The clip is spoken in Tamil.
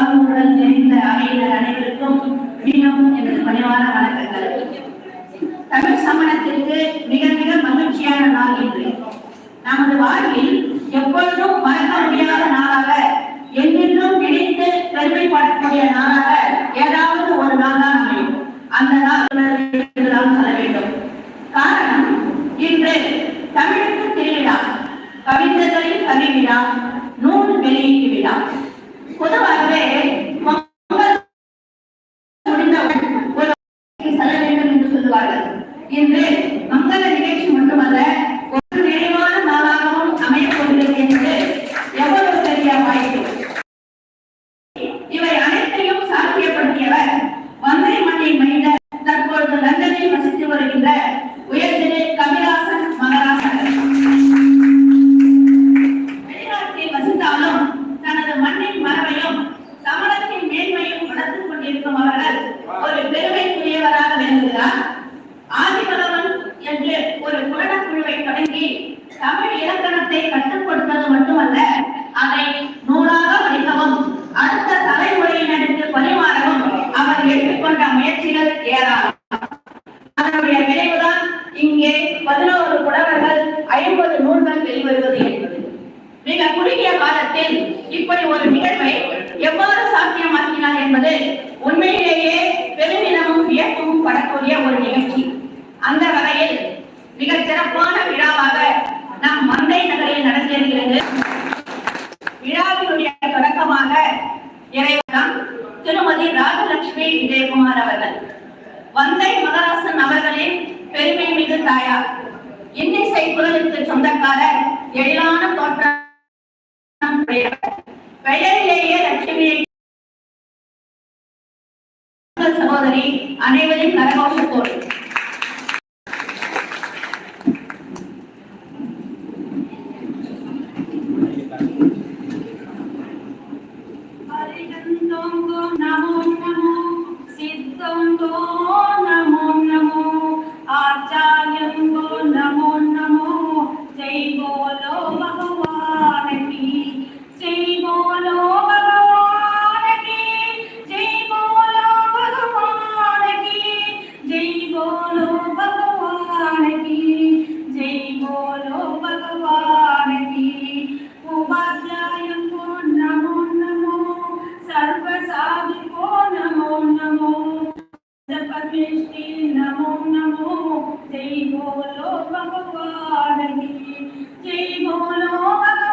தாழ்வுடன் தெரிந்த அவையினர் அனைவருக்கும் மீண்டும் எனது பணிவான வணக்கங்கள். தமிழ் சமணத்திற்கு மிக மிக மகிழ்ச்சியான நாள் என்று நமது வாழ்வில் எப்பொழுதும் மறக்க முடியாத நாளாக என்றென்றும் நினைத்து பெருமைப்படக்கூடிய நாளாக ஏதாவது ஒரு நாள் தான் அமையும். அந்த நாள் என்றுதான் சொல்ல வேண்டும். காரணம் இன்று தமிழுக்கு திருவிழா. கவிதைகளின் கவி விழா நூல் வெளியீட்டு விழா. பொதுவாகவே தமிழ் இலக்கணத்தை கட்டுப்படுத்துவது மட்டுமல்ல அதை வந்தை மகராசன் அவர்களே பெருமை மிகு தாயார். இன்னிசை குரலுக்கு சொந்தக்காரர் எழிலான தோற்றம் பெயரிலேயே லட்சுமியை சகோதரி அனைவரின் கரகோஷத்தோடு நமோ abandona. సృష్టి నమో నమో. జై బోలో భగవాని జై బోలో భగవాని